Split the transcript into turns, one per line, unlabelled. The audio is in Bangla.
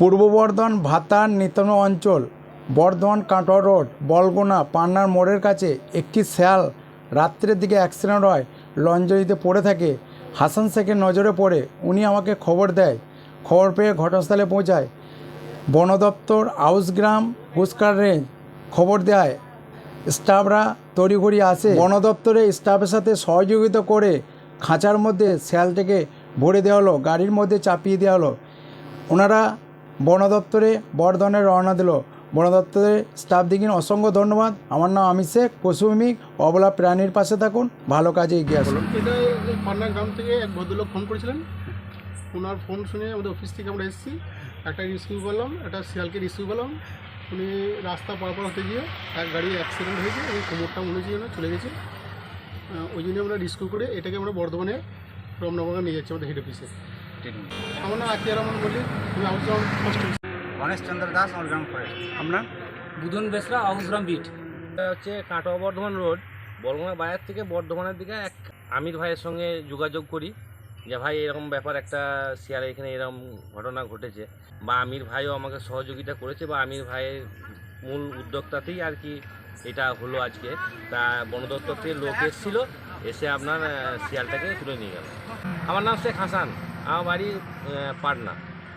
পূর্ব বর্ধমান ভাতার নিতন অঞ্চল, বর্ধমান কাটোয়া রোড, বলগোনা, পান্নার মোড়ের কাছে একটি শেয়াল রাত্রের দিকে অ্যাক্সিডেন্ট হয়, লঞ্জরিতে পড়ে থাকে। হাসান শেখের নজরে পড়ে, উনি আমাকে খবর দেয়। খবর পেয়ে ঘটনাস্থলে পৌঁছায়। বন দপ্তর আউসগ্রাম ঘুসকার রেঞ্জ খবর দেয়, স্টাফরা তড়িঘড়ি আসে। বন দপ্তরের স্টাফের সাথে সহযোগিতা করে খাঁচার মধ্যে শেয়ালটাকে ভরে দেওয়া হলো, গাড়ির মধ্যে চাপিয়ে দেওয়া হলো। ওনারা বন দপ্তরে বর্ধমানে রওনা দিল। বন দপ্তরের স্টাফ দিকিন অসংখ্য ধন্যবাদ। আমার নাম অমিত শেখ পশুমিক অবলা প্রাণীর পাশে থাকুন। ভালো কাজে এগিয়ে আসুন।
এটা পান্না গ্রাম থেকে এক ভদ্রলোক ফোন করেছিলেন। ওনার ফোন শুনে আমাদের অফিস থেকে আমরা এসেছি। একটা রিসিভ করলাম, একটা শিয়ালকে রিসিভ করলাম। উনি রাস্তা পারাপার হতে গিয়ে এক গাড়ি অ্যাক্সিডেন্ট হয়েছে, এবং কোমরটা মনে হচ্ছে চলে গেছে। ওই জন্য আমরা রিস্কিউ করে এটাকে আমরা বর্ধমানে রমনাবাগান নিয়ে যাচ্ছি আমাদের হেড অফিসে আমার নাম আতিয়ার রহমান বলি আমি আউটগ্রাম ফার্স্ট
গণেশ চন্দ্র দাস অলগ্রাম ফরেস্ট
আপনার
বুধন বেসরা আউসগ্রাম বিট এটা হচ্ছে কাটোয়া বর্ধমান রোড বর্ধমান বাজার থেকে বর্ধমানের দিকে এক আমির ভাইয়ের সঙ্গে যোগাযোগ করি। যে ভাই এরকম ব্যাপার একটা শেয়ার এখানে এরকম ঘটনা ঘটেছে। বা আমির ভাইও আমাকে সহযোগিতা করেছে বা আমির ভাইয়ের মূল উদ্যোক্তাতেই আর কি এটা হলো আজকে। তা বন দপ্তর থেকে লোক এসেছিল এসে আপনার শিয়ালটাকে তুলে নিয়ে গেল। আমার নাম শেখ হাসান। আমার বাড়ি পাটনা